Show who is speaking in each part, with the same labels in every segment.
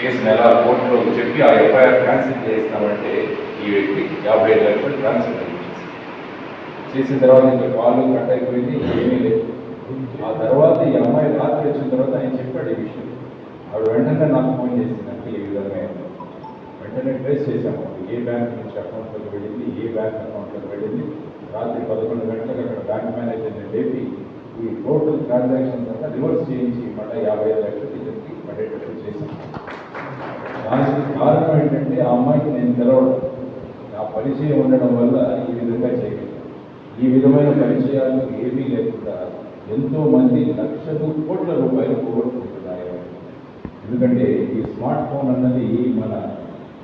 Speaker 1: Case నెల కోర్టులో చెప్పి ఆ ఎఫ్ఐఆర్ క్యాన్సిల్ చేస్తామంటే ఈ వ్యక్తి యాభై ఐదు లక్షలు ట్రాన్స్ఫర్ చేసి చేసిన తర్వాత ఇంకా కాలు కట్ అయిపోయింది ఏమీ లేదు. ఆ తర్వాత ఈ అమ్మాయి రాత్రి వచ్చిన తర్వాత ఆయన చెప్పాడు ఈ విషయం. ఆవిడ వెంటనే నాకు ఫోన్ చేసిందంటే ఈ విధంగా వెంటనే ట్రేస్ చేశాము. ఏ బ్యాంక్ నుంచి అకౌంట్లోకి వెళ్ళింది ఏ బ్యాంక్ అకౌంట్లోకి వెళ్ళింది. రాత్రి పదకొండు గంటలకు అక్కడ బ్యాంక్ మేనేజర్ని లేపి ఈ టోటల్ ట్రాన్సాక్షన్స్ అంతా రివర్స్ చేయించి మళ్ళీ యాభై ఐదు లక్షలు కారణం ఏంటంటే ఆ అమ్మాయికి నేను తెలవడం. ఆ పరిచయం ఉండడం వల్ల ఈ విధంగా చేయగలిగాను ఈ విధమైన పరిచయాలు ఏమీ లేకుండా ఎంతో మంది లక్షలు కోట్ల రూపాయలు పోగొట్టుకుంటున్నారు ఎందుకంటే ఈ స్మార్ట్ ఫోన్ అన్నది మన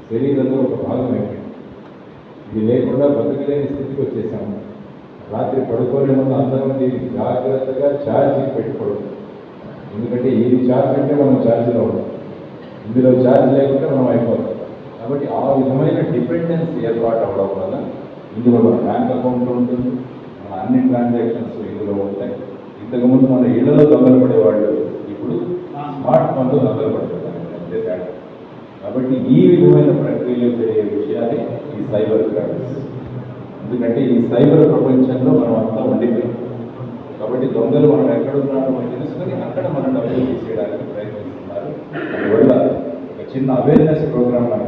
Speaker 1: శరీరంలో ఒక భాగం అయిపోయింది. ఇది లేకుండా బతకలేని స్థితికి వచ్చేసాము. రాత్రి పడుకోలే ముందు అందరం దీన్ని జాగ్రత్తగా ఛార్జింగ్ పెట్టుకోవడం. ఎందుకంటే ఇది ఛార్జ్ అంటే మనం ఛార్జ్లో ఉంటాం ఇందులో ఛార్జ్ లేకుంటే మనం అయిపోతాం. కాబట్టి ఆ విధమైన డిపెండెన్స్ ఏర్పాటు అవ్వడం వల్ల ఇందులో బ్యాంక్ అకౌంట్ ఉంటుంది మన అన్ని ట్రాన్సాక్షన్స్ ఇందులో ఉంటాయి. ఇంతకుముందు మన ఇళ్ళలో దొంగలు పడేవాళ్ళు ఇప్పుడు స్మార్ట్ ఫోన్లో దొంగలు పడుతున్నారు అంతే తేడా. కాబట్టి ఈ విధమైన ప్రక్రియలో జరిగే విషయాలే ఈ సైబర్ క్రైమ్స్. ఎందుకంటే ఈ సైబర్ ప్రపంచంలో మనం అంతా ఉండిపోయాం. కాబట్టి దొంగలు మనం ఎక్కడ ఉన్నారో మనం తెలుసుకొని అక్కడ మన డబ్బులు తీసేయడానికి ప్రయత్నిస్తున్నారు. అందువల్ల ఒక చిన్న అవేర్నెస్ ప్రోగ్రామ్ మనం